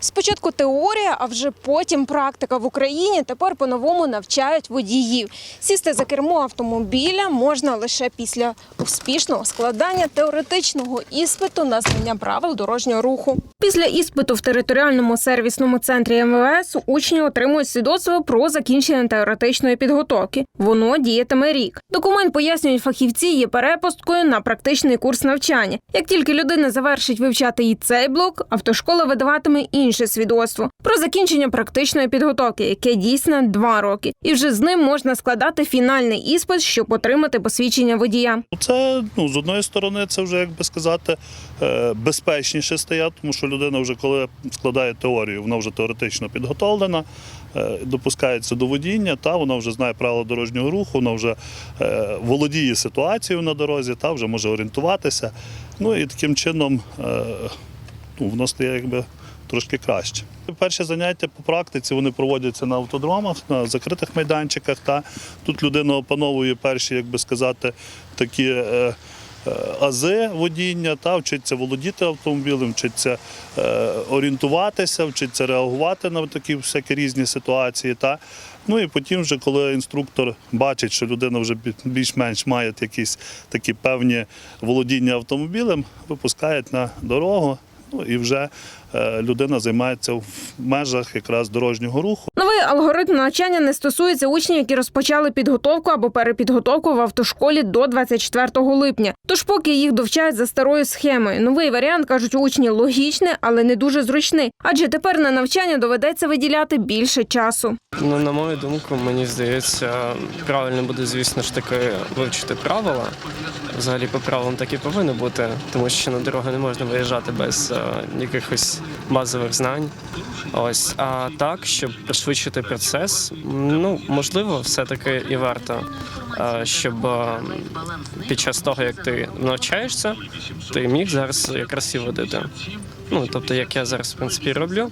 Спочатку теорія, а вже потім практика в Україні. Тепер по-новому навчають водіїв. Сісти за кермо автомобіля можна лише після успішного складання теоретичного іспиту на знання правил дорожнього руху. Після іспиту в територіальному сервісному центрі МВС учні отримують свідоцтво про закінчення теоретичної підготовки. Воно діятиме рік. Документ пояснюють фахівці є перепусткою на практичний курс навчання. Як тільки людина завершить вивчати і цей блок, автошкола видаватиме інше свідоцтво про закінчення практичної підготовки, яке дійсне два роки, і вже з ним можна складати фінальний іспит, щоб отримати посвідчення водія. Це ну з одної сторони, це вже як би сказати е, безпечніше стає, тому що людина вже коли складає теорію, вона вже теоретично підготовлена, е, допускається до водіння, та вона вже знає правила дорожнього руху, вона вже е, володіє ситуацією на дорозі, та вже може орієнтуватися. Ну і таким чином ну, воно стає якби трошки краще. Перші заняття по практиці вони проводяться на автодромах, на закритих майданчиках. Та тут людина опановує перші, як би сказати, такі. Е, е, Ази водіння, та вчиться володіти автомобілем, вчиться е, орієнтуватися, вчиться реагувати на такі всякі різні ситуації. Та. Ну і потім, вже, коли інструктор бачить, що людина вже більш-менш має якісь такі певні володіння автомобілем, випускають на дорогу. Ну і вже е, людина займається в межах якраз дорожнього руху. Новий алгоритм навчання не стосується учнів, які розпочали підготовку або перепідготовку в автошколі до 24 липня. Тож, поки їх довчають за старою схемою. Новий варіант кажуть учні логічний, але не дуже зручний, адже тепер на навчання доведеться виділяти більше часу. Ну, на мою думку, мені здається, правильно буде, звісно ж таки, вивчити правила. Взагалі по правилам так і повинно бути, тому що на дорогу не можна виїжджати без якихось базових знань. Ось а так, щоб пришвидшити процес, ну можливо, все-таки і варто, е, щоб е, під час того, як ти навчаєшся, ти міг зараз якраз і водити. Ну, тобто, як я зараз в принципі роблю.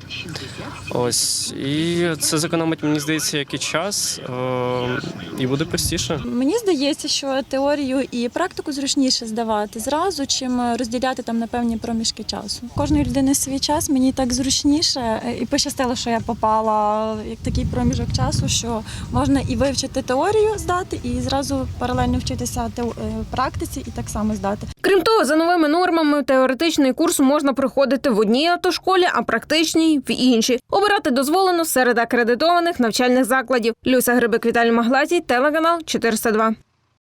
Ось і це зекономить, мені здається, як і час, е, і буде простіше. Мені здається, що теорію і практику зручніше здавати зразу, чим розділяти там на певні проміжки часу. Кожної людини свій час, мені так зручніше, і пощастило, що я попала як такий проміжок часу, що можна і вивчити теорію здати, і зразу паралельно вчитися те- е, практиці, і так само здати. Крім того, за новими нормами теоретичний курс можна проходити в одній автошколі, а практичній в іншій. Обирати дозволено серед акредитованих навчальних закладів. Люся Грибик Віталій Маглазій, телеканал 402.